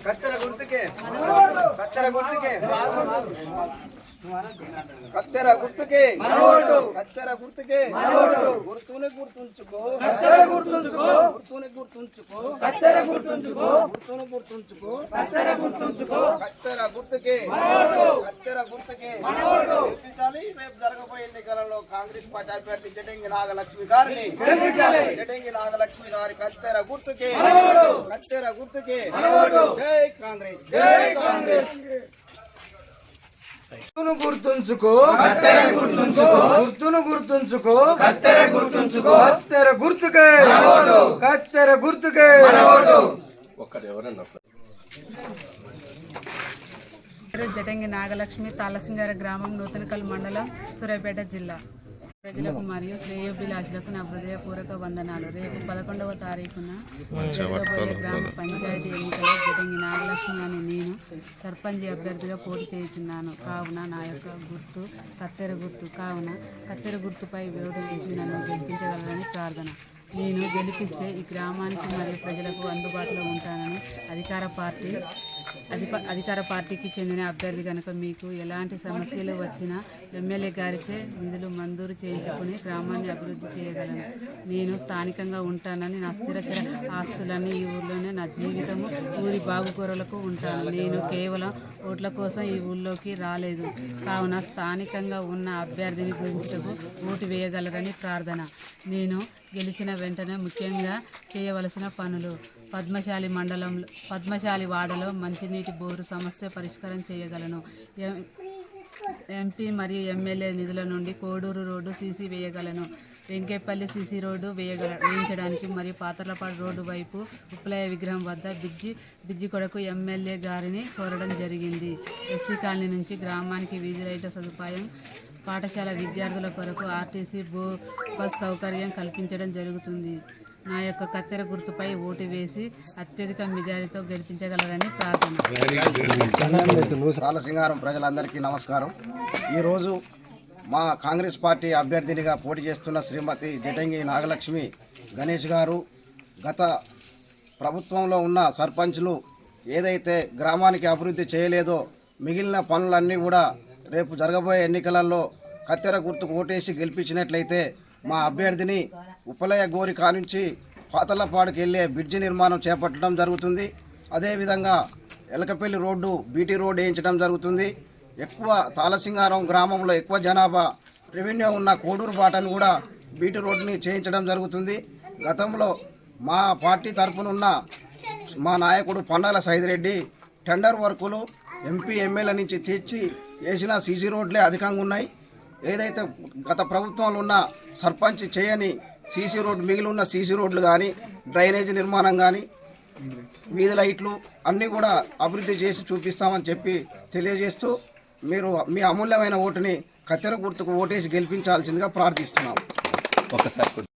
కత్తెర గుర్తుకే కత్తెర గుర్తుకే కత్తెర గుర్తుకే. కత్తెర గుర్తుకే. గుర్తుని గుర్తుంచుకో. కత్తెర గుర్తుంచుకో. గుర్తుని గుర్తుంచుకో. కత్తెర గుర్తుంచుకో. గుర్తుని గుర్తుంచుకో. కత్తెర గుర్తుంచుకో. కత్తెర గుర్తుకే. కత్తెర గుర్తుకే. గెలిపించాలి. రేపు జరగబోయే ఎన్నికలలో కాంగ్రెస్ పార్టీ అభ్యర్థి జటంగి నాగలక్ష్మి గారిని జటంగి నాగలక్ష్మి గారి కత్తెర గుర్తుకే. కత్తెర గుర్తుకే. జై కాంగ్రెస్. జై కాంగ్రెస్. గుర్తును గుర్తుంచుకో. గుర్తును గుర్తుంచుకో. కత్తెర గుర్తుంచుకో. కత్తెర గుర్తుకే. కత్తెర గుర్తుకే. జటంగి నాగలక్ష్మి తాళసింగార గ్రామం నూతనకల్ మండలం సూర్యాపేట జిల్లా. ప్రజలకు మరియు శ్రేయోభిలాషులకు నా హృదయపూర్వక వందనాలు. రేపు పదకొండవ తారీఖున జరగబోయే గ్రామ పంచాయతీ ఎన్నికలో జటంగి నాగలక్ష్మి అని నేను సర్పంచ్ అభ్యర్థిగా పోటీ చేయుచున్నాను కావున నా యొక్క గుర్తు కత్తెర గుర్తు కావున కత్తెర గుర్తుపై ఓటు వేసి నన్ను గెలిపించగలరని ప్రార్థన. నేను గెలిపిస్తే ఈ గ్రామానికి మరియు ప్రజలకు అందుబాటులో ఉంటానని అధికార పార్టీ అధికార పార్టీకి చెందిన అభ్యర్థి కనుక మీకు ఎలాంటి సమస్యలు వచ్చినా ఎమ్మెల్యే గారిచే నిధులు మంజూరు చేయించుకుని గ్రామాన్ని అభివృద్ధి చేయగలను. నేను స్థానికంగా ఉంటానని నా స్థిరచర ఆస్తులన్నీ ఈ ఊర్లోనే నా జీవితము ఊరి బాగుకూరలకు ఉంటాను. నేను కేవలం ఓట్ల కోసం ఈ ఊళ్ళోకి రాలేదు. కావున స్థానికంగా ఉన్న అభ్యర్థిని గురించకు ఓటు వేయగలరని ప్రార్థన. నేను గెలిచిన వెంటనే ముఖ్యంగా చేయవలసిన పనులు. పద్మశాలి మండలంలో పద్మశాలి వాడలో మంచినీటి బోరు సమస్య పరిష్కారం చేయగలను. ఎం- ఎంపీ మరియు ఎమ్మెల్యే నిధుల నుండి కోడూరు రోడ్డు సీసీ వేయగలను. వెంకేపల్లి సీసీ రోడ్డు వేయగల వేయించడానికి మరియు పాతర్లపాడు రోడ్డు వైపు ఉప్పలయ విగ్రహం వద్ద బిజ్జి బిజ్జి కొడకు ఎమ్మెల్యే గారిని కోరడం జరిగింది. ఎస్సీ కాలనీ నుంచి గ్రామానికి వీధి లైట్ల సదుపాయం పాఠశాల విద్యార్థుల కొరకు ఆర్టీసీ బో బస్ సౌకర్యం కల్పించడం జరుగుతుంది. నా యొక్క కత్తెర గుర్తుపై ఓటు వేసి అత్యధిక మెజారిటీతో గెలిపించగలరని ప్రార్థన. బాలసింగారం ప్రజలందరికీ నమస్కారం. ఈరోజు మా కాంగ్రెస్ పార్టీ అభ్యర్థినిగా పోటీ చేస్తున్న శ్రీమతి జటంగి నాగలక్ష్మి గణేష్ గారు గత ప్రభుత్వంలో ఉన్న సర్పంచ్లు ఏదైతే గ్రామానికి అభివృద్ధి చేయలేదో మిగిలిన పనులన్నీ కూడా రేపు జరగబోయే ఎన్నికలలో కత్తెర గుర్తుకు ఓటేసి గెలిపించినట్లయితే మా అభ్యర్థిని ఉపలయ గోరి కానుంచి పాతలపాడుకు వెళ్ళే బ్రిడ్జి నిర్మాణం చేపట్టడం జరుగుతుంది. అదేవిధంగా ఎలకపల్లి రోడ్డు బీటీ రోడ్ వేయించడం జరుగుతుంది. ఎక్కువ తాళసింగారం గ్రామంలో ఎక్కువ జనాభా రెవెన్యూ ఉన్న కోడూరు బాటను కూడా బీటీ రోడ్డుని చేయించడం జరుగుతుంది. గతంలో మా పార్టీ తరఫునున్న మా నాయకుడు పన్నాల సైదిరెడ్డి టెండర్ వర్కులు ఎంపీ ఎమ్మెల్యే నుంచి తెచ్చి వేసిన సీసీ రోడ్లే అధికంగా ఉన్నాయి. ఏదైతే గత ప్రభుత్వంలో ఉన్న సర్పంచ్ చేయని సీసీ రోడ్డు మిగిలి ఉన్న సీసీ రోడ్లు కానీ డ్రైనేజీ నిర్మాణం కానీ వీధి లైట్లు అన్నీ కూడా అభివృద్ధి చేసి చూపిస్తామని చెప్పి తెలియజేస్తూ మీరు మీ అమూల్యమైన ఓటుని కత్తెర గుర్తుకు ఓటేసి గెలిపించాల్సిందిగా ప్రార్థిస్తున్నాం